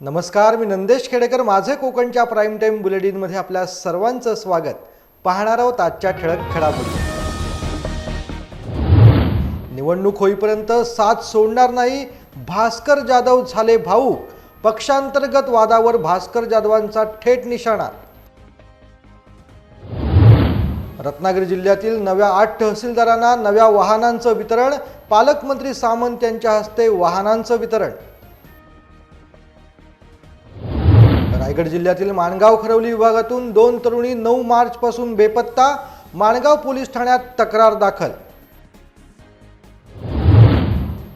नमस्कार मी नंदेश खेडेकर माझे कोकणच्या प्राईम टाईम बुलेटिनमध्ये आपल्या सर्वांचं स्वागत. पाहणार आहोत आजच्या ठळक घडामोडी. निवडणूक होईपर्यंत साथ सोडणार नाही भास्कर जाधव झाले भाऊ पक्षांतर्गत वादावर भास्कर जाधवांचा थेट निशाणा. रत्नागिरी जिल्ह्यातील नव्या आठ तहसीलदारांना नव्या वाहनांचं वितरण पालकमंत्री सामंत यांच्या हस्ते वाहनांचं वितरण. रायगड जिल्ह्यातील माणगाव खरवली विभागातून दोन तरुणी नऊ मार्च पासून बेपत्ता माणगाव पोलीस ठाण्यात तक्रार दाखल.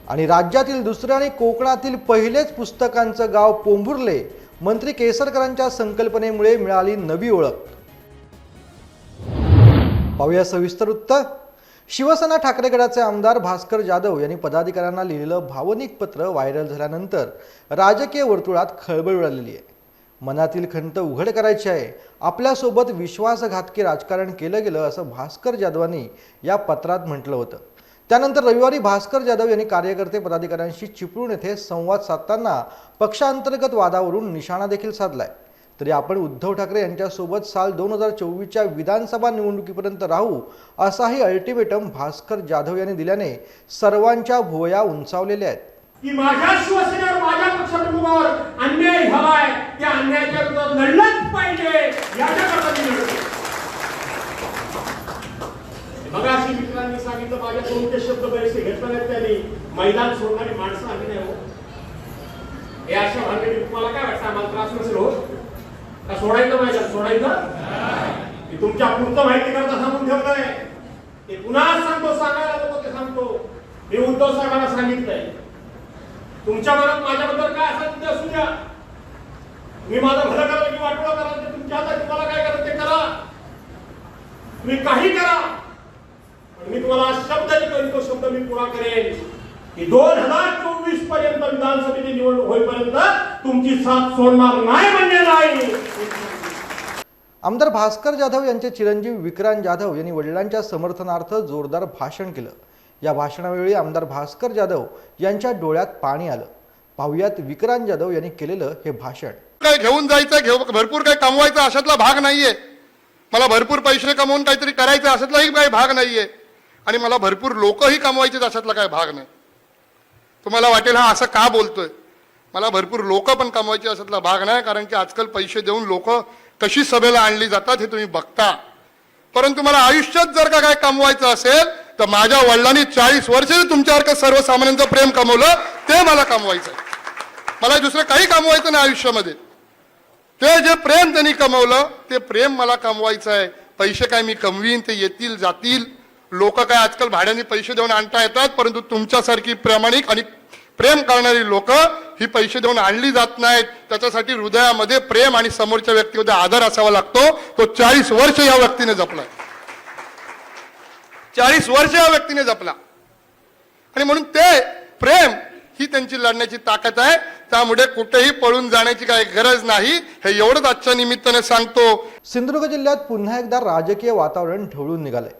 आणि राज्यातील दुसरे आणि कोकणातील पहिलेच पुस्तकांचं गाव पोंभुर्ले मंत्री केसरकरांच्या संकल्पनेमुळे मिळाली नवी ओळख. पाहूया सविस्तर वृत्त शिवसेना ठाकरे गटाचे आमदार भास्कर जाधव यांनी पदाधिकाऱ्यांना लिहिलेलं भावनिक पत्र व्हायरल झाल्यानंतर राजकीय वर्तुळात खळबळ उडालेली आहे. मनातील खंत उघड करायची आहे. आपल्यासोबत विश्वासघातकी राजकारण केलं गेलं असं भास्कर जाधवांनी या पत्रात म्हटलं होतं. त्यानंतर रविवारी भास्कर जाधव यांनी कार्यकर्ते पदाधिकाऱ्यांशी चिपळूण येथे संवाद साधताना पक्षांतर्गत वादावरून निशाणा देखील साधलाय. तरी आपण उद्धव ठाकरे यांच्यासोबत साल दोन हजार चोवीसच्या विधानसभा निवडणुकीपर्यंत राहू असाही अल्टिमेटम भास्कर जाधव यांनी दिल्याने सर्वांच्या भुवया उंचावलेल्या आहेत. कुटुंबावर अन्याय झालाय त्या अन्यायाच्या विरोधात लढलंच पाहिजे याच्याकरता मी लढतो मगाशी मित्रांनी सांगितलं माझ्या कोणते शब्द बरेचसे घेतले नाहीत त्यांनी. मैदान सोडणारी माणसं आम्ही नाही हो. हे अशा भानगडी तुम्हाला काय वाटतं? आम्हाला त्रास नसेल हो? का सोडायचं मैदान? सोडायचं? तुमच्या पुढचं माहिती करता सांगून ठेवलंय. ते पुन्हा सांगतो सांगायला नको ते सांगतो. मी उद्धव साहेबांना सांगितलंय. तुमच्या मनात माझ्याबद्दल काय असेल ते असू द्या. मी माझं भलं करायला की वाटोळं करायला ते तुमच्या हातात तुम्हाला काय करायचं ते करा. तुम्ही काही करा. पण मी तुम्हाला शब्द करीन तो शब्द मी पुरा करेन. की दोन हजार चोवीसपर्यंत विधानसभेची निवडणूक होईपर्यंत तुमची साथ सोडणार नाही म्हणजे नाही. आमदार भास्कर जाधव यांचे चिरंजीव विक्रांत जाधव यांनी वडिलांच्या समर्थनार्थ जोरदार भाषण केलं. या भाषणावेळी आमदार भास्कर जाधव यांच्या डोळ्यात पाणी आलं. पाहुयात विक्रांत जाधव यांनी केलेलं हे भाषण. काय घेऊन जायचं घेऊ भरपूर काही कमवायचं अशातला भाग नाहीये. मला भरपूर पैसे कमवून काहीतरी करायचं अशातलाही काही भाग नाहीये. आणि मला भरपूर लोकही कमवायचे अशातला काही भाग नाही. तुम्हाला वाटेल हा असं का बोलतोय? मला भरपूर लोक पण कमवायचे अशातला भाग नाही कारण की आजकाल पैसे देऊन लोक कशी सभेला आणली जातात हे तुम्ही बघता. परंतु मला आयुष्यात जर का काय कमवायचं असेल तर माझ्या वडिलांनी चाळीस वर्ष तुमच्यासारखं सर्वसामान्यांचं प्रेम कमवलं ते मला कमवायचं आहे. मला दुसरं काही कमवायचं नाही आयुष्यामध्ये. ते जे प्रेम त्यांनी कमवलं ते प्रेम मला कमवायचं आहे पैसे काय मी कमवीन ते येतील जातील. लोक काय आजकाल भाड्याने पैसे देऊन आणता येतात परंतु तुमच्यासारखी प्रामाणिक आणि प्रेम करणारी लोक ही पैसे देऊन आणली जात नाहीत. त्याच्यासाठी हृदयामध्ये प्रेम आणि समोरच्या व्यक्तीमध्ये आदर असावा लागतो. तो चाळीस वर्ष या व्यक्तीने जपला चाळीस वर्ष या व्यक्तीने जपला. आणि म्हणून ते प्रेम ही त्यांची लढण्याची ताकद आहे. त्यामुळे कुठेही पळून जाण्याची काही गरज नाही. हे एवढंच आजच्या निमित्ताने सांगतो. सिंधुदुर्ग जिल्ह्यात पुन्हा एकदा राजकीय वातावरण ढवळून निघालंय.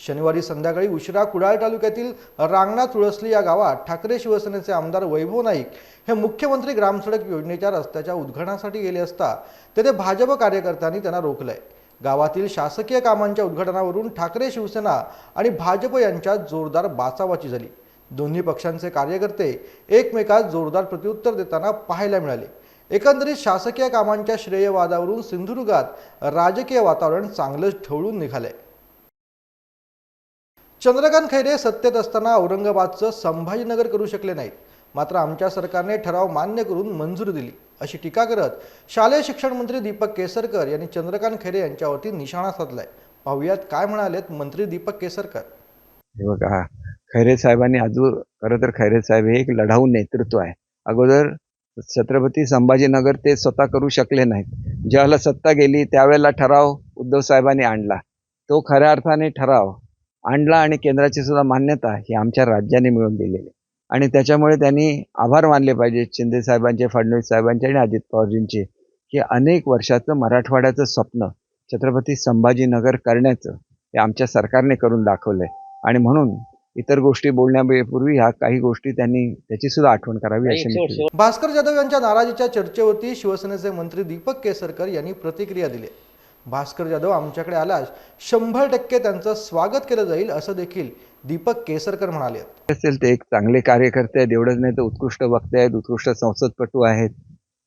शनिवारी संध्याकाळी उशिरा कुडाळ तालुक्यातील रांगणा तुळसली या गावात ठाकरे शिवसेनेचे आमदार वैभव नाईक हे मुख्यमंत्री ग्रामसडक योजनेच्या रस्त्याच्या उद्घाटनासाठी गेले असता तेथे भाजप कार्यकर्त्यांनी त्यांना रोखलंय. गावातील शासकीय कामांच्या उद्घाटनावरून ठाकरे शिवसेना आणि भाजप यांच्यात जोरदार बाचाबाची झाली. दोन्ही पक्षांचे कार्यकर्ते एकमेकात जोरदार प्रत्युत्तर देताना पाहायला मिळाले. एकंदरीत शासकीय कामांच्या श्रेयवादावरून सिंधुदुर्गात राजकीय वातावरण चांगलंच ढवळून निघालंय. चंद्रकांत खैरे सत्तेत असताना औरंगाबादचं संभाजीनगर करू शकले नाहीत. मात्र आमच्या सरकारने ठराव मान्य करून मंजुरी दिली. अशी टीका करत शालेय शिक्षण मंत्री दीपक केसरकर यांनी चंद्रकांत खैरे यांच्यावरती निशाणा साधलाय. पाहुयात काय म्हणालेत मंत्री दीपक केसरकर. हे बघा खैरे साहेबांनी अजून खरं तर खैरे साहेब हे एक लढाऊ नेतृत्व आहे. अगोदर छत्रपती संभाजीनगर ते स्वतः करू शकले नाहीत. ज्यावेळेला सत्ता गेली त्यावेळेला ठराव उद्धव साहेबांनी आणला. तो खऱ्या अर्थाने ठराव आणला आणि केंद्राची सुद्धा मान्यता ही आमच्या राज्याने मिळवून दिलेली आणि त्याच्यामुळे त्यांनी आभार मानले पाहिजे शिंदे साहेबांचे फडणवीस साहेबांचे आणि अजित पवारजींचे की अनेक वर्षाचं मराठवाड्याचं स्वप्न छत्रपती संभाजीनगर करण्याचं हे आमच्या सरकारने करून दाखवलंय. आणि म्हणून इतर गोष्टी बोलण्यापूर्वी ह्या काही गोष्टी त्यांनी त्याची सुद्धा आठवण करावी अशी भास्कर जाधव यांच्या नाराजीच्या चर्चेवरती शिवसेनेचे मंत्री दीपक केसरकर यांनी प्रतिक्रिया दिली. भास्कर जाधव आमच्याकडे आलास शंभर टक्के त्यांचं स्वागत केलं जाईल असं देखील दीपक केसरकर म्हणाले असेल ते एक चांगले कार्यकर्ते आहेत एवढंच नाही तर उत्कृष्ट वक्ते आहेत उत्कृष्ट संसदपटू आहेत.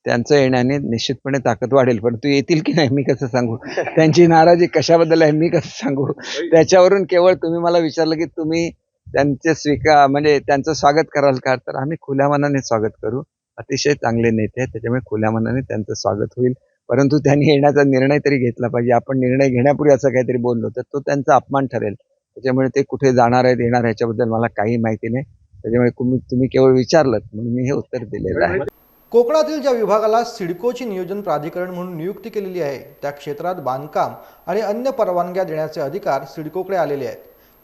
त्यांचं येण्याने निश्चितपणे ताकद वाढेल. परंतु येतील की नाही मी कसं सांगू? त्यांची नाराजी कशाबद्दल आहे मी कसं सांगू? त्याच्यावरून केवळ तुम्ही मला विचारलं की तुम्ही त्यांचे स्वीकार म्हणजे त्यांचं स्वागत कराल का? तर आम्ही खुल्या मनाने स्वागत करू. अतिशय चांगले नेते आहेत त्याच्यामुळे खुल्या मनाने त्यांचं स्वागत होईल. परंतु त्यांनी येण्याचा निर्णय तरी घेतला पाहिजे. आपण निर्णय घेण्यापूर्वी असं काहीतरी बोललो तर तो त्यांचा अपमान ठरेल. त्याच्यामुळे ते कुठे जाणार आहेत येणार ह्याच्याबद्दल मला काही माहिती नाही. त्याच्यामुळे तुम्ही तुम्ही केवळ विचारलं म्हणून मी हे उत्तर दिलेलं आहे. कोकणातील ज्या विभागाला सिडकोची नियोजन प्राधिकरण म्हणून नियुक्ती केलेली आहे त्या क्षेत्रात बांधकाम आणि अन्य परवानग्या देण्याचे अधिकार सिडकोकडे आलेले आहेत.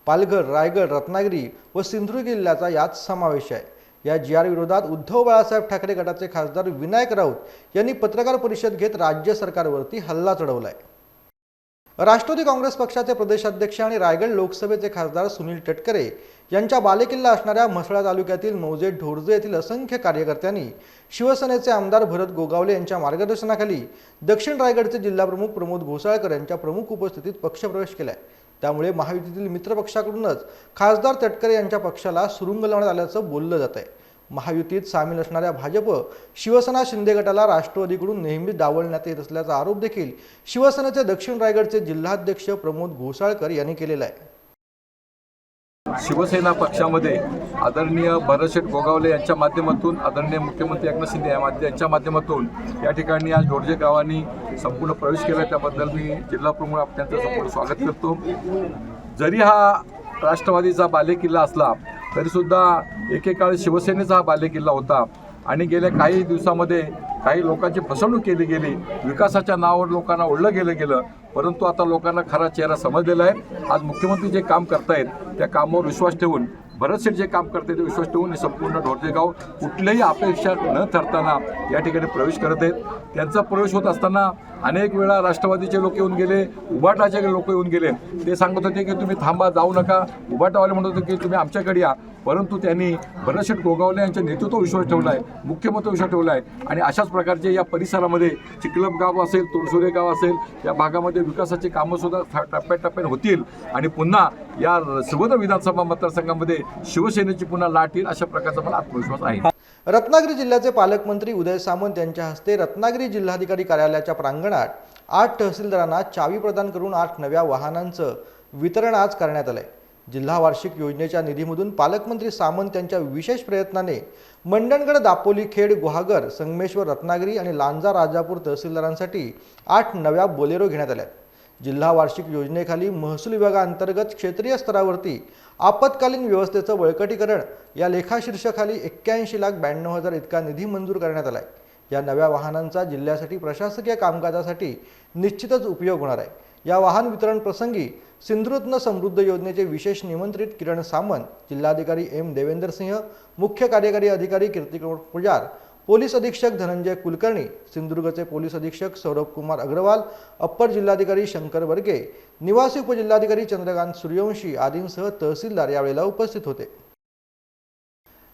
पालघर रायगड रत्नागिरी व सिंधुदुर्ग जिल्ह्याचा यात समावेश आहे. या जी आर विरोधात उद्धव बाळासाहेब ठाकरे गटाचे खासदार विनायक राऊत यांनी पत्रकार परिषद घेत राज्य सरकारवरती हल्ला चढवला आहे राष्ट्रवादी काँग्रेस पक्षाचे प्रदेशाध्यक्ष आणि रायगड लोकसभेचे खासदार सुनील तटकरे यांच्या बालेकिल्ला असणाऱ्या म्हसळा तालुक्यातील मौजे ढोरजे येथील असंख्य कार्यकर्त्यांनी शिवसेनेचे आमदार भरत गोगावले यांच्या मार्गदर्शनाखाली दक्षिण रायगडचे जिल्हाप्रमुख प्रमोद घोसाळकर यांच्या प्रमुख उपस्थितीत पक्षप्रवेश केलाय. त्यामुळे महायुतीतील मित्रपक्षाकडूनच खासदार तटकरे यांच्या पक्षाला सुरुंग लावण्यात आल्याचं बोललं जात आहे महायुतीत सामील असणाऱ्या भाजप शिवसेना शिंदे गटाला राष्ट्रवादीकडून नेहमीच डावलण्यात येत असल्याचा आरोप देखील शिवसेनेचे दक्षिण रायगडचे जिल्हाध्यक्ष प्रमोद घोसाळकर यांनी केलेला आहे. शिवसेना पक्षामध्ये आदरणीय भरतशेठ गोगावले यांच्या माध्यमातून आदरणीय मुख्यमंत्री एकनाथ शिंदे या यांच्या माध्यमातून या ठिकाणी आज जोडजे गावांनी संपूर्ण प्रवेश केला. त्याबद्दल मी जिल्हा प्रमुख त्यांचं संपूर्ण स्वागत करतो. जरी हा राष्ट्रवादीचा बालेकिल्ला असला तरीसुद्धा एकेकाळी शिवसेनेचा हा बालेकिल्ला होता. आणि गेल्या काही दिवसामध्ये काही लोकांची फसवणूक केली गेली. विकासाच्या नावावर लोकांना ओढलं गेलं गेलं. परंतु आता लोकांना खरा चेहरा समजलेला आहे. आज मुख्यमंत्री जे काम करतायत त्या कामावर विश्वास ठेवून भरतशेठ जे काम करते ते विश्वास ठेवून हे संपूर्ण ढोरजेगाव कुठल्याही अपेक्षा न ठरताना या ठिकाणी प्रवेश करत आहेत. त्यांचा प्रवेश होत असताना अनेक वेळा राष्ट्रवादीचे लोक येऊन गेले उबाटाचे लोक येऊन गेले. ते सांगत होते की तुम्ही थांबा जाऊ नका. उबाटावाले म्हणत होते की तुम्ही आमच्याकडे या. परंतु त्यांनी भरतशेठ गोगावले यांच्या नेतृत्व विश्वास ठेवला आहे मुख्यमंत्री विश्वास ठेवला आहे आणि अशाच प्रकारचे या परिसरामध्ये चिखलप गाव असेल तुळसुरे गाव असेल या भागामध्ये विकासाची कामंसुद्धा टप्प्याटप्प्याने होतील. आणि पुन्हा या सर्वत्र विधानसभा मतदारसंघामध्ये शिवसेनेची पुन्हा लाट येईल अशा प्रकारचा मला आत्मविश्वास आहे. रत्नागिरी जिल्ह्याचे पालकमंत्री उदय सामंत यांच्या हस्ते रत्नागिरी जिल्हाधिकारी कार्यालयाच्या प्रांगणात आठ. तहसीलदारांना चावी प्रदान करून आठ नव्या वाहनांचं वितरण आज करण्यात आलंय. जिल्हा वार्षिक योजनेच्या निधीमधून पालकमंत्री सामंत यांच्या विशेष प्रयत्नाने मंडणगड दापोली खेड गुहागर संगमेश्वर रत्नागिरी आणि लांजा राजापूर तहसीलदारांसाठी आठ नव्या बोलेरो घेण्यात आल्या जिल्हा वार्षिक योजनेखाली महसूल विभागाअंतर्गत क्षेत्रीय स्तरावरती आपत्कालीन व्यवस्थेचं बळकटीकरण या लेखाशीर्षाखाली एक्क्याऐंशी लाख ब्याण्णव हजार इतका निधी मंजूर करण्यात आला आहे या नव्या वाहनांचा जिल्ह्यासाठी प्रशासकीय कामकाजासाठी निश्चितच उपयोग होणार आहे. या वाहन वितरण प्रसंगी सिंधुरत्न समृद्ध योजनेचे विशेष निमंत्रित किरण सामंत जिल्हाधिकारी एम. देवेंद्र सिंह मुख्य कार्यकारी अधिकारी कीर्तिकुमार पुजार पोलीस अधीक्षक धनंजय कुलकर्णी सिंधुदुर्गचे पोलीस अधीक्षक सौरभ कुमार अग्रवाल अप्पर जिल्हाधिकारी शंकर वर्गे निवासी उपजिल्हाधिकारी चंद्रकांत सूर्यवंशी आदींसह तहसीलदार यावेळेला उपस्थित होते.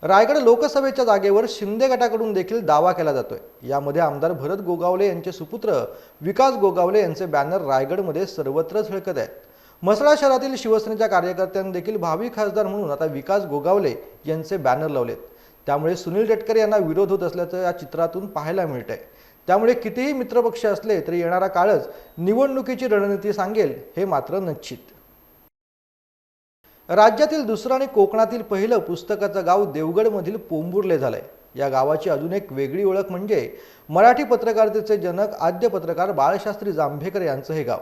रायगड लोकसभेच्या जागेवर शिंदे गटाकडून देखील दावा केला जातोय. यामध्ये आमदार भरत गोगावले यांचे सुपुत्र विकास गोगावले यांचे बॅनर रायगडमध्ये सर्वत्र झळकत आहेत. मसळा शहरातील शिवसेनेच्या कार्यकर्त्यांनी देखील भावी खासदार म्हणून आता विकास गोगावले यांचे बॅनर लावलेत. त्यामुळे सुनील तटकरे यांना विरोध होत असल्याचं या चित्रातून पाहायला मिळत आहे त्यामुळे कितीही मित्रपक्ष असले तरी येणारा काळच निवडणुकीची रणनीती सांगेल हे मात्र निश्चित. राज्यातील दुसरं आणि कोकणातील पहिलं पुस्तकाचं गाव देवगडमधील पोंबुर्ले झालंय. या गावाची अजून एक वेगळी ओळख म्हणजे मराठी पत्रकारितेचे जनक आद्य पत्रकार बाळशास्त्री जांभेकर यांचं हे गाव.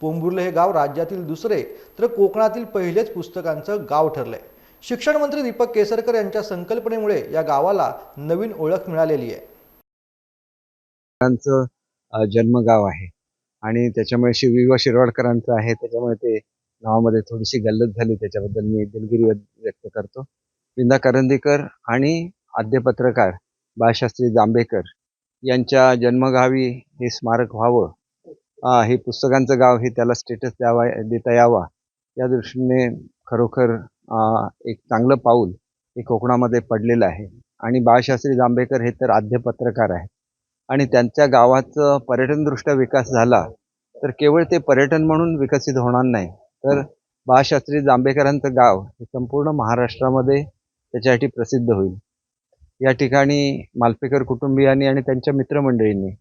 पोंबुर्ले हे गाव राज्यातील दुसरे तर कोकणातील पहिलेच पुस्तकांचं गाव ठरलंय. शिक्षण मंत्री दीपक केसरकर यांच्या संकल्पनेमुळे या गावाला नवीन ओळख मिळालेली आहे. त्यांचं जन्मगाव आहे. आणि त्याच्यामुळे शिव शिरवाडकरांचं आहे त्याच्यामुळे ते नावामध्ये थोडीशी गल्लत झाली त्याच्याबद्दल मी दिलगिरी व्यक्त व्यक्त करतो. विंदा करंदीकर आणि आद्य पत्रकार बाळशास्त्री जांभेकर यांच्या जन्मगावी हे स्मारक व्हावं. हे पुस्तकांचं गाव हे त्याला स्टेटस द्यावा देता यावा. या दृष्टीने खरोखर एक चांगलं पाऊल हे कोकणामध्ये पडलेलं आहे. आणि बाळशास्त्री जांभेकर हे तर आद्य पत्रकार आहेत. आणि त्यांच्या गावाचं पर्यटनदृष्ट्या विकास झाला तर केवळ ते पर्यटन म्हणून विकसित होणार नाही तर बाळशास्त्री जांभेकरांचं गाव हे संपूर्ण महाराष्ट्रामध्ये त्याच्यासाठी प्रसिद्ध होईल. या ठिकाणी मालपेकर कुटुंबियांनी आणि त्यांच्या मित्रमंडळींनी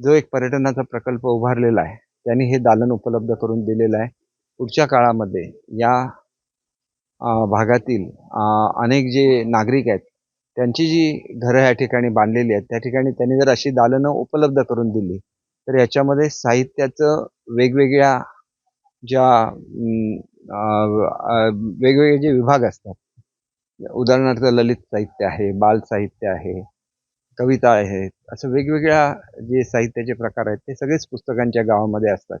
जो एक पर्यटनाचा प्रकल्प उभारलेला आहे त्यांनी हे दालन उपलब्ध करून दिलेलं आहे. पुढच्या काळामध्ये या भागातील अनेक जे नागरिक आहेत त्यांची जी घरं या ठिकाणी बांधलेली आहेत त्या ठिकाणी त्यांनी जर अशी दालनं उपलब्ध करून दिली तर याच्यामध्ये साहित्याचं वेगवेगळ्या ज्या वेगवेगळे जे विभाग असतात. उदाहरणार्थ ललित साहित्य आहे बाल साहित्य आहे कविता आहेत असं वेगवेगळ्या जे साहित्याचे प्रकार आहेत ते सगळेच पुस्तकांच्या गावामध्ये असतात.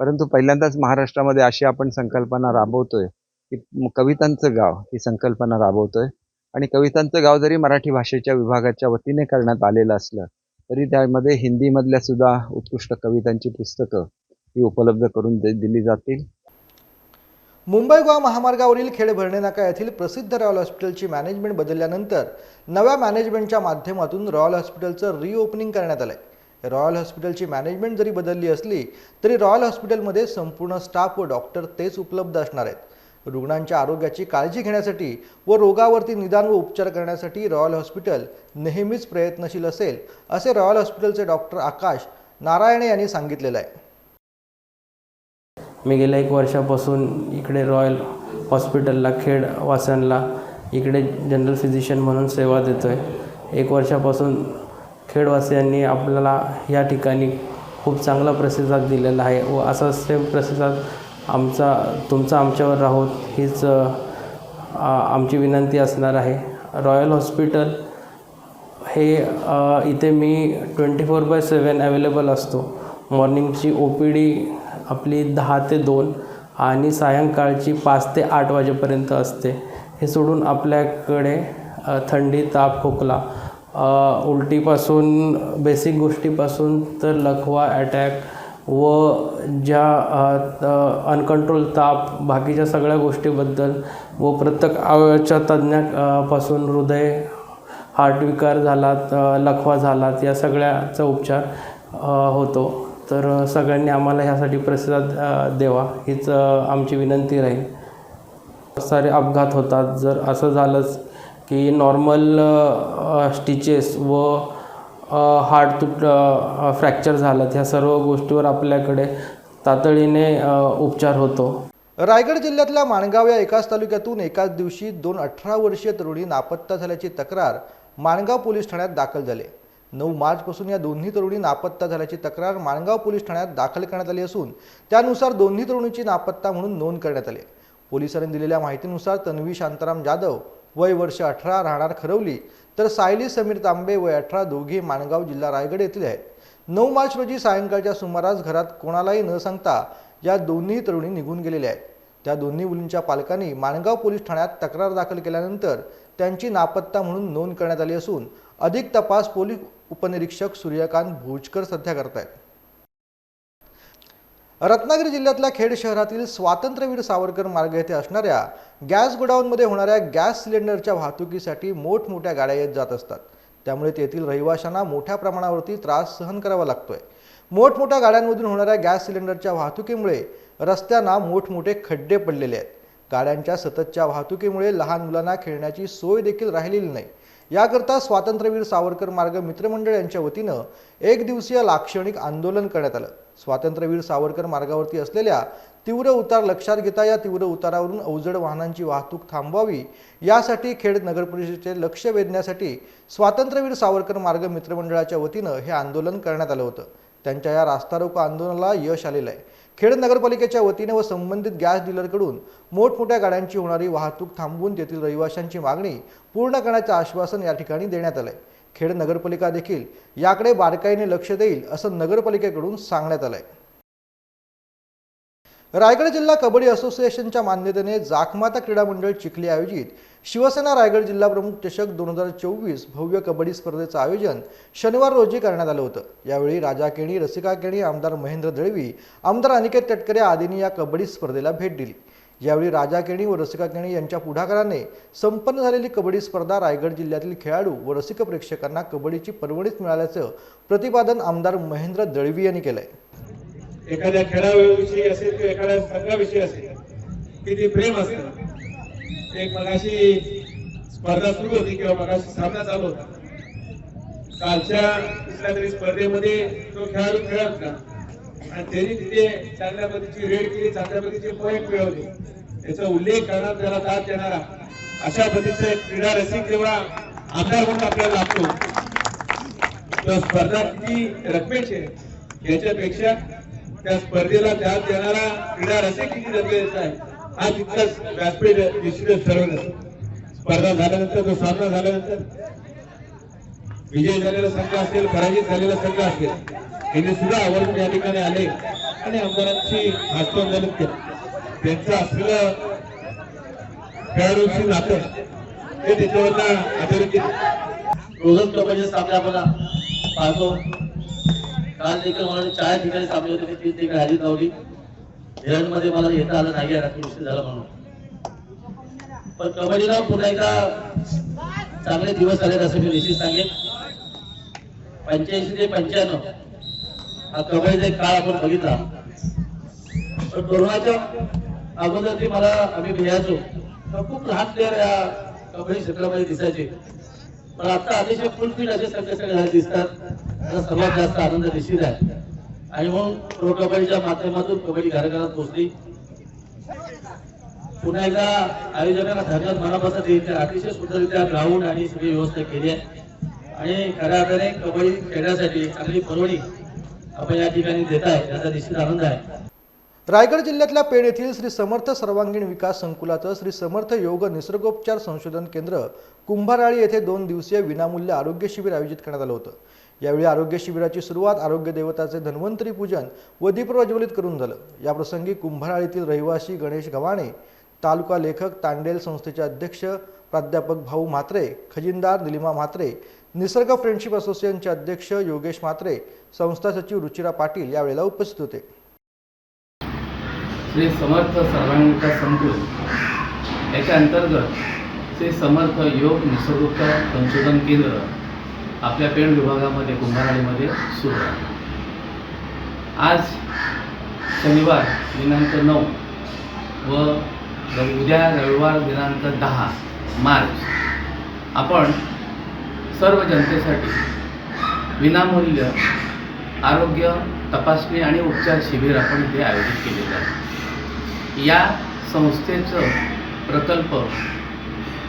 परंतु पहिल्यांदाच महाराष्ट्रामध्ये अशी आपण संकल्पना राबवतोय की कवितांचं गाव ही संकल्पना राबवतोय. आणि कवितांचं गाव जरी मराठी भाषेच्या विभागाच्या वतीने करण्यात आलेलं असलं तरी त्यामध्ये हिंदीमधल्या सुद्धा उत्कृष्ट कवितांची पुस्तकं ही उपलब्ध करून दे दिली जातील. मुंबई गोवा महामार्गावरील खेड भरणे नाका येथील प्रसिद्ध रॉयल हॉस्पिटलची मॅनेजमेंट बदलल्यानंतर नव्या मॅनेजमेंटच्या माध्यमातून रॉयल हॉस्पिटलचं रिओपनिंग करण्यात आलं आहे रॉयल हॉस्पिटलची मॅनेजमेंट जरी बदलली असली तरी रॉयल हॉस्पिटलमध्ये संपूर्ण स्टाफ व डॉक्टर तेच उपलब्ध असणार आहेत. रुग्णांच्या आरोग्याची काळजी घेण्यासाठी व रोगावरती निदान व उपचार करण्यासाठी रॉयल हॉस्पिटल नेहमीच प्रयत्नशील असेल असे रॉयल हॉस्पिटलचे डॉक्टर आकाश नारायणे यांनी सांगितलेलं आहे. मी गेल्या एक वर्षापासून इकडे रॉयल हॉस्पिटलला खेड वासनला इकडे जनरल फिजिशियन म्हणून सेवा देतो आहे एक वर्षापासून खेडवासियांनी आपल्याला या ठिकाणी खूप चांगला प्रतिसाद दिलेला आहे व असा सेम प्रतिसाद आमचा तुमचा आमच्यावर राहोत हीच आमची विनंती असणार आहे. रॉयल हॉस्पिटल हे इथे मी twenty four by seven available असतो. मॉर्निंगची ओ पी डी आपली दहा ते दोन आणि सायंकाळची पाच ते आठ वाजेपर्यंत असते. हे सोडून आपल्याकडे थंडी ताप खोकला उलटीपासून बेसिक गोष्टीपासून तर लखवा अटॅक व ज्या अनकंट्रोल ताप बाकीच्या सगळ्या गोष्टीबद्दल व प्रत्येक अवयवाच्या तज्ज्ञापासून हृदय हार्टविकार झालात लखवा झालात या सगळ्याचा उपचार होतो. तर सगळ्यांनी आम्हाला ह्यासाठी प्रतिसाद देवा. द्यावा हीच आमची विनंती राहील. सारे अपघात होतात. जर असं झालंच की नॉर्मल स्टिचेस व हार्ट तुट फ्रॅक्चर झालं ह्या सर्व गोष्टीवर आपल्याकडे तातडीने उपचार होतो. रायगड जिल्ह्यातल्या माणगाव या एकाच तालुक्यातून एकाच दिवशी दोन अठरा वर्षीय तरुणी नापत्ता झाल्याची तक्रार माणगाव पोलीस ठाण्यात दाखल झाली. नऊ मार्चपासून या दोन्ही तरुणी नापत्ता झाल्याची तक्रार माणगाव पोलीस ठाण्यात दाखल करण्यात आली असून त्यानुसार दोन्ही तरुणीची नापत्ता म्हणून नोंद करण्यात आली. पोलिसांनी दिलेल्या माहितीनुसार तन्वी शांताराम जाधव वय वर्ष अठरा राहणार खरवली तर सायली समीर तांबे वय अठरा दोघे माणगाव जिल्हा रायगड येथील आहेत. नऊ मार्च रोजी सायंकाळच्या सुमारास घरात कोणालाही न सांगता या दोन्ही तरुणी निघून गेलेल्या आहेत. त्या दोन्ही मुलींच्या पालकांनी माणगाव पोलीस ठाण्यात तक्रार दाखल केल्यानंतर त्यांची नापत्ता म्हणून नोंद करण्यात आली असून अधिक तपास पोलीस उपनिरीक्षक सूर्यकांत भोजकर सध्या करत आहेत रत्नागिरी जिल्ह्यातल्या खेड शहरातील स्वातंत्र्यवीर सावरकर मार्ग येथे असणाऱ्या गॅस गोडाऊनमध्ये होणाऱ्या गॅस सिलेंडरच्या वाहतुकीसाठी मोठमोठ्या गाड्या येत जात असतात. त्यामुळे तेथील रहिवाशांना मोठ्या प्रमाणावरती त्रास सहन करावा लागतोय. मोठमोठ्या गाड्यांमधून होणाऱ्या गॅस सिलेंडरच्या वाहतुकीमुळे रस्त्यांना मोठमोठे खड्डे पडलेले आहेत. गाड्यांच्या सततच्या वाहतुकीमुळे लहान मुलांना खेळण्याची सोय देखील राहिलेली नाही. याकरता स्वातंत्र्यवीर सावरकर मार्ग मित्रमंडळ यांच्या वतीनं एक दिवसीय लाक्षणिक आंदोलन करण्यात आलं. स्वातंत्र्यवीर सावरकर मार्गावरती असलेल्या तीव्र उतार लक्षात घेता या तीव्र उतारावरून अवजड वाहनांची वाहतूक थांबवावी यासाठी खेड नगर परिषदेचे लक्ष वेधण्यासाठी स्वातंत्र्यवीर सावरकर मार्ग मित्रमंडळाच्या वतीनं हे आंदोलन करण्यात आलं होतं. त्यांच्या या रास्ता रोको आंदोलनाला यश आलेलं आहे. खेड नगरपालिकेच्या वतीने व संबंधित गॅस डीलरकडून मोठमोठ्या गाड्यांची होणारी वाहतूक थांबवून तेथील रहिवाशांची मागणी पूर्ण करण्याचं आश्वासन या ठिकाणी देण्यात आलंय. खेड नगरपालिका देखील याकडे बारकाईने लक्ष देईल असं नगरपालिकेकडून सांगण्यात आलंय. रायगड जिल्हा कबड्डी असोसिएशनच्या मान्यतेने जाखमाता क्रीडा मंडळ चिखली आयोजित शिवसेना रायगड जिल्हा प्रमुख चषक दोन हजार चोवीस भव्य कबड्डी स्पर्धेचं आयोजन शनिवार रोजी करण्यात आलं होतं. यावेळी राजा केणी रसिका केणी आमदार महेंद्र दळवी आमदार अनिकेत तटकरे आदींनी या कबड्डी स्पर्धेला भेट दिली. यावेळी राजा केणी व रसिका केणी यांच्या पुढाकाराने संपन्न झालेली कबड्डी स्पर्धा रायगड जिल्ह्यातील खेळाडू व रसिक प्रेक्षकांना कबड्डीची परवणीच मिळाल्याचं प्रतिपादन आमदार महेंद्र दळवी यांनी केलंय. एखाद्या खेळाविषयी असेल किंवा एखाद्या संघाविषयी असेल किती प्रेम असतं. एक मगाशी स्पर्धा सुरू होती किंवा मगाशी सामना चालू होता. कालच्या कुठल्या तरी स्पर्धेमध्ये तो खेळाडू खेळत होता. आणि त्यांनी तिथे चांगल्या पद्धतीची रेड केली चांगल्या पद्धतीचे पॉईंट मिळवले. त्याचा उल्लेख करणार त्याला दाद देणारा अशा पद्धतीचा एक क्रीडा रसिक जेव्हा आमदार म्हणून आपल्याला लागतो तर स्पर्धा किती रकमेची आहे. याच्यापेक्षा त्या स्पर्धेला दाद देणारा क्रीडा रसिक किती रकमेचा आहे. हा तितकाच व्यासपीठ निश्चितच ठरवलं. स्पर्धा झाल्यानंतर तो सामना झाल्यानंतर विजय झालेला संघ असेल पराजित झालेला संघ असेल यांनी सुद्धा आवर्जून या ठिकाणी आले आणि आमदारांची हस्तांदोलन केलं. त्यांचं असलेलं खेळाडूंशी नातं हे त्याच्यावरनं आधारित केलं रोजच कबड्डीचे सामने आपण पाहतो काल देखील मला चार ठिकाणी सामने होते मी तीन ठिकाणी हजेरी लावली मध्ये मला येता आलं नाही रात्री उशीर झाला म्हणून. पण कबड्डीला पुन्हा एकदा चांगले दिवस आले असं मी निश्चित सांगेन. पंच्याऐंशी ते पंच्याण्णव हा कबड्डीचा एक काळ आपण बघितला. पण कोरोनाच्या अगोदर ते मला आम्ही भेटायचो तर खूप लहान प्लेअर या कबड्डी क्षेत्रामध्ये दिसायचे. पण आता अतिशय फुलफिट असे सगळे सगळे दिसतात. सर्वात जास्त आनंद निश्चित आहे. आणि म्हणून प्रो कबड्डीच्या माध्यमातून कबड्डी घराघरात पोहोचली. पुन्हा एकदा आयोजकांना धन्यवाद मनापासून देत अतिशय सुंदररित्या ग्राउंड आणि सगळी व्यवस्था केली आहे. आणि खऱ्या अर्थाने कबड्डी खेळण्यासाठी चांगली परवडी आपण या ठिकाणी देत आहे. याचा निश्चित आनंद आहे. रायगड जिल्ह्यातल्या पेण येथील श्री समर्थ सर्वांगीण विकास संकुलाचं श्री समर्थ योग निसर्गोपचार संशोधन केंद्र कुंभाराळी येथे दोन दिवसीय विनामूल्य आरोग्य शिबिर आयोजित करण्यात आलं होतं. यावेळी आरोग्य शिबिराची सुरुवात आरोग्य देवताचे धन्वंतरी पूजन व दीप प्रज्वलित करून झालं. याप्रसंगी कुंभराळीतील रहिवासी गणेश गव्हाणे तालुका लेखक तांडेल संस्थेचे अध्यक्ष प्राध्यापक भाऊ म्हात्रे खजिनदार निलिमा म्हात्रे निसर्ग फ्रेंडशिप असोसिएशनचे अध्यक्ष योगेश म्हात्रे संस्था सचिव रुचिरा पाटील यावेळेला उपस्थित होते. श्री समर्थ सर्वांगीण संकुल. याच्या अंतर्गत श्री समर्थ योग निसर्गोपचार संशोधन केंद्र आपल्या पेण विभागामध्ये कुंभाराळीमध्ये सुरू आहे. आज शनिवार दिनांक नऊ व उद्या रविवार दिनांक दहा मार्च आपण सर्व जनतेसाठी विनामूल्य आरोग्य तपासणी आणि उपचार शिबिर आपण इथे आयोजित केलेलं आहे. या संस्थेचं प्रकल्प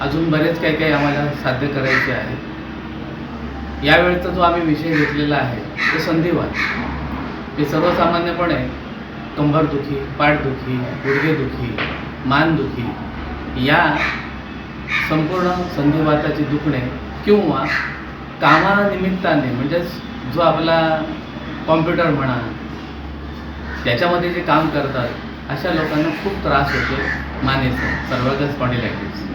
अजून बरेच काही काही आम्हाला साध्य करायचे आहे यावेळचा जो आम्ही विषय घेतलेला आहे तो संधिवात हे सर्वसामान्यपणे कंबरदुखी पाठदुखी गुडघेदुखी मानदुखी या संपूर्ण संधिवाताची दुखणे किंवा कामानिमित्ताने म्हणजेच जो आपला कॉम्प्युटर म्हणा त्याच्यामध्ये जे काम करतात अशा लोकांना खूप त्रास होतो मानेचा सर्वगच स्पॉन्डिलायटिस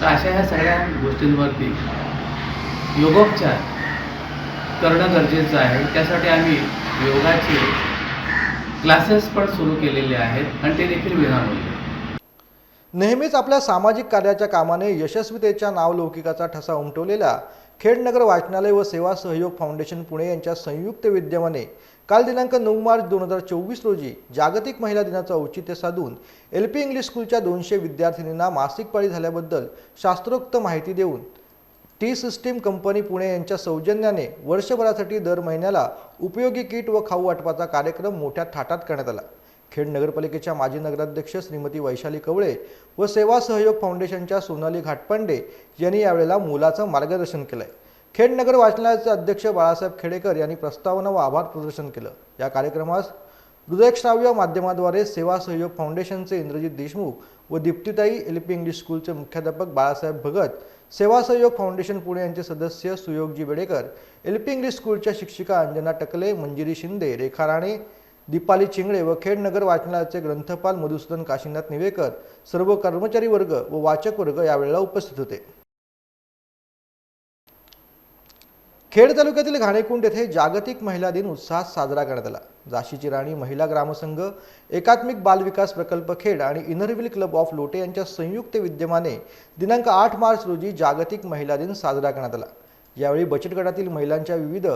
तर अशा ह्या सगळ्या गोष्टींवरती योगोपचार करणं गरजेचं आहे. त्यासाठी आम्ही योगाचे क्लासेस पण सुरू केलेले आहेत आणि ते देखील विनामूल्य. नेहमीच आपल्या सामाजिक कार्याच्या कामाने यशस्वीतेच्या नावलौकिकाचा ठसा उमटवलेल्या खेडनगर वाचनालय व सेवा सहयोग फाउंडेशन पुणे यांच्या संयुक्त विद्यमाने काल दिनांक नऊ मार्च दोन हजार चोवीस रोजी जागतिक महिला दिनाचं औचित्य साधून एल पी इंग्लिश स्कूलच्या दोनशे विद्यार्थिनींना मासिक पाळी झाल्याबद्दल शास्त्रोक्त माहिती देऊन टी सिस्टीम कंपनी पुणे यांच्या सौजन्याने वर्षभरासाठी दर महिन्याला उपयोगी किट व खाऊ वाटपाचा कार्यक्रम मोठ्या थाटात करण्यात आला. खेड नगरपालिकेच्या माजी नगराध्यक्ष श्रीमती वैशाली कवळे व सेवा सहयोग फाउंडेशनच्या सोनाली घाटपांडे यांनी यावेळेला मोलाचं मार्गदर्शन केलंय. खेड नगर वाचनालयाचे अध्यक्ष बाळासाहेब खेडेकर यांनी प्रस्तावना व आभार प्रदर्शन केलं. या कार्यक्रमास हृदयश्राव्य माध्यमाद्वारे सेवा सहयोग फाउंडेशनचे इंद्रजित देशमुख व दीप्तीताई एल पी इंग्लिश स्कूलचे मुख्याध्यापक बाळासाहेब भगत सेवा सहयोग फाउंडेशन पुणे यांचे सदस्य सुयोगजी बेडेकर एल पी इंग्लिश स्कूलच्या शिक्षिका अंजना टकले मंजिरी शिंदे रेखा राणे दीपाली चिंगळे व खेडनगर वाचनालयाचे ग्रंथपाल मधुसूदन काशीनाथ निवेकर सर्व कर्मचारी वर्ग व वाचक वर्ग यावेळेला उपस्थित होते. खेड तालुक्यातील घाणेकुंड येथे जागतिक महिला दिन उत्साहात साजरा करण्यात आला. झाशीची राणी महिला ग्रामसंघ एकात्मिक बालविकास प्रकल्प खेड आणि इनरव्हिल क्लब ऑफ लोटे यांच्या संयुक्त विद्यमाने दिनांक आठ मार्च रोजी जागतिक महिला दिन साजरा करण्यात आला. यावेळी बचत गटातील महिलांच्या विविध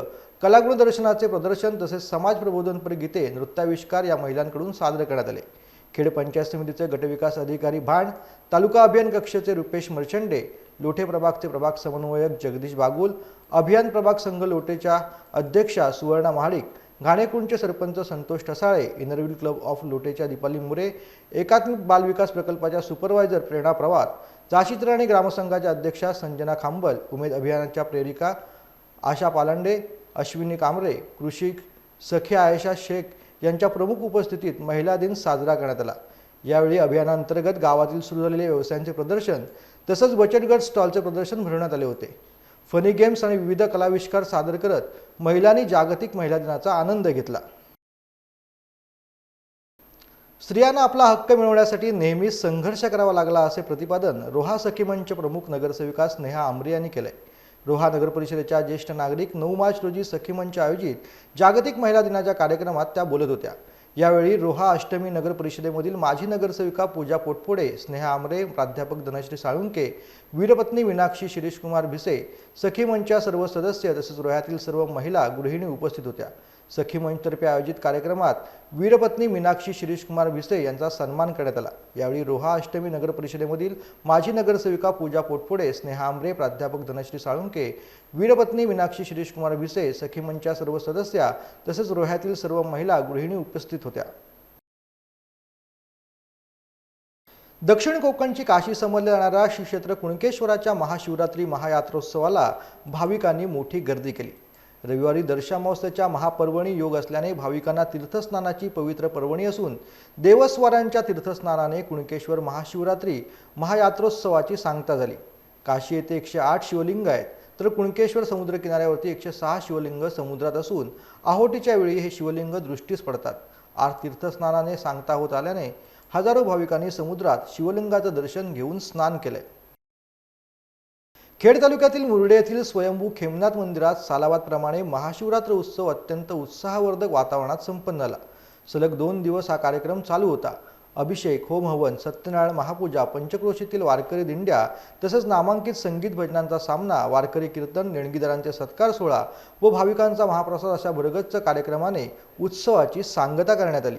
कलागुणदर्शनाचे प्रदर्शन तसेच समाज प्रबोधनपर गीते नृत्याविष्कार या महिलांकडून सादर करण्यात आले. खेड पंचायत समितीचे गटविकास अधिकारी भांड तालुका अभियान कक्षेचे रुपेश मर्चंडे लोठे प्रभागचे प्रभाग समन्वयक जगदीश बागुल अभियान प्रभाग संघ लोटेच्या अध्यक्षा सुवर्णा महाडिक घाणेकुंडचे sarpanch Santosh Thasale inner wheel club of लोटेच्या Deepali Mure एकात्मिक बालविकास प्रकल्पाच्या सुपरवायझर प्रेरणा प्रवात झाशीत आणि ग्रामसंघाच्या अध्यक्षा संजना खांबल उमेद अभियानाच्या प्रेरिका आशा पालांडे अश्विनी कांबरे कृषी सखी आयशा शेख यांच्या प्रमुख उपस्थितीत महिला दिन साजरा करण्यात आला. यावेळी अभियानांतर्गत गावातील सुरू झालेल्या व्यवसायांचे प्रदर्शन तसंच बचतगट स्टॉलचे प्रदर्शन भरवण्यात आले होते. फनी गेम्स आणि विविध कलाविष्कार सादर करत महिलांनी जागतिक महिला दिनाचा आनंद घेतला. स्त्रियांना आपला हक्क मिळवण्यासाठी नेहमीच संघर्ष करावा लागला असे प्रतिपादन रोहा सखी मंच प्रमुख नगरसेविका स्नेहा आमरे यांनी केलंय. रोहा नगर परिषदेच्या ज्येष्ठ नागरिक नऊ मार्च रोजी सखी मंच आयोजित जागतिक महिला दिनाच्या कार्यक्रमात त्या बोलत होत्या. यावेळी रोहा अष्टमी नगर परिषदेमधील माजी नगरसेविका पूजा पोटपोडे स्नेहा आमरे प्राध्यापक धनश्री साळुंके वीरपत्नी मीनाक्षी शिरीषकुमार भिसे सखी मंचच्या सर्व सदस्य तसेच रोह्यातील सर्व महिला गृहिणी उपस्थित होत्या. सखी मंचतर्फे आयोजित कार्यक्रमात वीरपत्नी मीनाक्षी शिरीषकुमार भिसे यांचा सन्मान करण्यात आला. यावेळी रोहा अष्टमी नगर परिषदेमधील माजी नगरसेविका पूजा पोटपुडे स्नेहा आमरे प्राध्यापक धनश्री साळुंके वीरपत्नी मीनाक्षी शिरीषकुमार भिसे सखी मंचच्या सर्व सदस्या तसेच रोह्यातील सर्व महिला गृहिणी उपस्थित होत्या. दक्षिण कोकणची काशी समजल्या जाणाऱ्या श्री क्षेत्र कुणकेश्वराच्या महाशिवरात्री महायात्रोत्सवाला भाविकांनी मोठी गर्दी केली. रविवारी दर्शामावस्याच्या महापर्वणी योग असल्याने भाविकांना तीर्थस्नानाची पवित्र पर्वणी असून देवस्वारांच्या तीर्थस्नानाने कुणकेश्वर महाशिवरात्री महायात्रोत्सवाची सांगता झाली. काशी येथे एकशे आठ शिवलिंग आहेत तर कुणकेश्वर समुद्र किनाऱ्यावरती एकशे सहा शिवलिंग समुद्रात असून आहोटीच्या वेळी हे शिवलिंग दृष्टीस पडतात. आज तीर्थस्नानाने सांगता होत आल्याने हजारो भाविकांनी समुद्रात शिवलिंगाचं दर्शन घेऊन स्नान केलंय. खेड तालुक्यातील मुरडे येथील स्वयंभू खेमनाथ मंदिरात सालावादप्रमाणे महाशिवरात्र उत्सव अत्यंत उत्साहवर्धक वातावरणात संपन्न झाला. सलग दोन दिवस हा कार्यक्रम चालू होता. अभिषेक होम हवन सत्यनारायण महापूजा पंचक्रोशीतील वारकरी दिंड्या तसंच नामांकित संगीत भजनांचा सामना वारकरी कीर्तन देणगीदारांचे सत्कार सोहळा व भाविकांचा महाप्रसाद अशा भरगच्च कार्यक्रमाने उत्सवाची सांगता करण्यात आली.